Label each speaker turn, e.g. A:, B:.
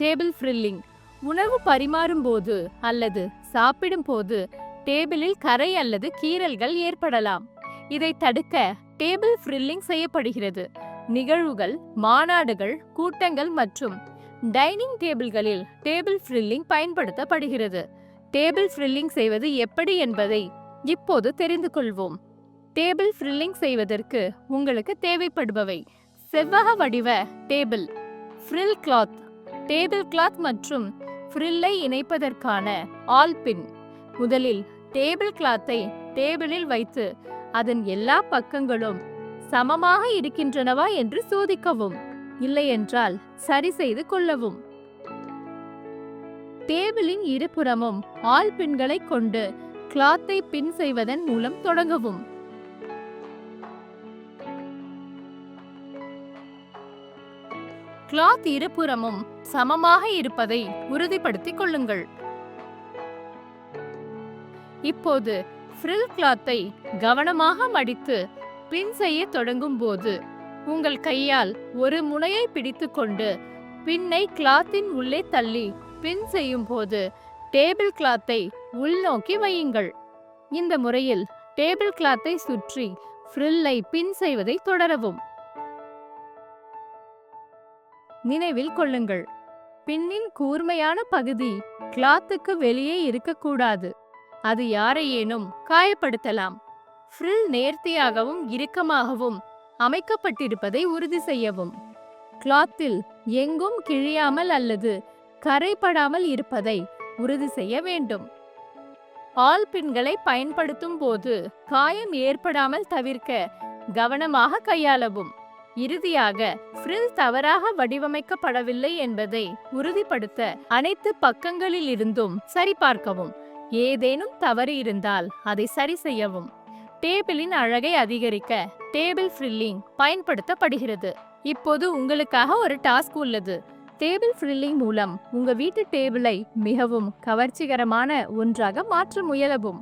A: Table ஃப்ரில்லிங் உணவு பரிமாறும் போது அல்லது சாப்பிடும் போது டேபிளில் கரை அல்லது கீறல்கள் ஏற்படலாம். இதை தடுக்க டேபிள் ஃப்ரில்லிங் செய்யப்படுகிறது. நிகழ்வுகள் மாநாடுகள் கூட்டங்கள் மற்றும் டைனிங் டேபிள்களில் டேபிள் ஃப்ரில்லிங் பயன்படுத்தப்படுகிறது. டேபிள் ஃப்ரில்லிங் செய்வது எப்படி என்பதை இப்போது தெரிந்து கொள்வோம். டேபிள் ஃப்ரில்லிங் செய்வதற்கு உங்களுக்கு தேவைப்படுபவை செவ்வக வடிவ table frill cloth table cloth மற்றும் ஃப்ரில்லை இணைப்பதற்கான ஆல்பின் முதலில் டேபிள் கிளாத்தை டேபிளில் வைத்து அதன் எல்லா பக்கங்களும் சமமாக இருக்கின்றனவா என்று சோதிக்கவும் இல்லையென்றால் சரி செய்து கொள்ளவும். டேபிளின் இருபுறமும் ஆல் பின்களை கொண்டு கிளாத்தை பின் செய்வதன் மூலம் தொடங்கவும். கிளாத் இருபுறமும் சமமாக இருப்பதை உறுதிப்படுத்திக் கொள்ளுங்கள். இப்போது ஃப்ரில் கிளாத்தை கவனமாக மடித்து பின் செய்ய தொடங்கும் போது உங்கள் கையால் ஒரு முனையை பிடித்துக்கொண்டு பின்னை கிளாத்தின் உள்ளே தள்ளி பின் செய்யும் போது டேபிள் கிளாத்தை உள்நோக்கி வையுங்கள். இந்த முறையில் டேபிள் கிளாத்தை சுற்றி ஃப்ரில்லை பின் செய்வதை தொடரவும். நினைவில் கொள்ளுங்கள். பின்னின் கூர்மையான பகுதி கிளாத்துக்கு வெளியே இருக்கக்கூடாது. அது யாரையேனும் காயப்படுத்தலாம். ஃப்ரில் நேர்த்தியாகவும் இறுக்கமாகவும் அமைக்கப்பட்டிருப்பதை உறுதி செய்யவும். கிளாத்தில் எங்கும் கிழியாமல் அல்லது கரைப்படாமல் இருப்பதை உறுதி செய்ய வேண்டும். ஆல் பின்களை பயன்படுத்தும் போது காயம் ஏற்படாமல் தவிர்க்க கவனமாக கையாளவும். இறுதியாக ஃப்ரில் தவறாக வடிவமைக்கப்படவில்லை என்பதை உறுதிப்படுத்த அனைத்து பக்கங்களில் இருந்தும் சரிபார்க்கவும். ஏதேனும் தவறு இருந்தால் அதை சரி செய்யவும். டேபிளின் அழகை அதிகரிக்க டேபிள் ஃப்ரில்லிங் பயன்படுத்தப்படுகிறது. இப்போது உங்களுக்காக ஒரு டாஸ்க் உள்ளது. டேபிள் ஃப்ரில்லிங் மூலம் உங்க வீட்டு டேபிளை மிகவும் கவர்ச்சிகரமான ஒன்றாக மாற்ற முயலவும்.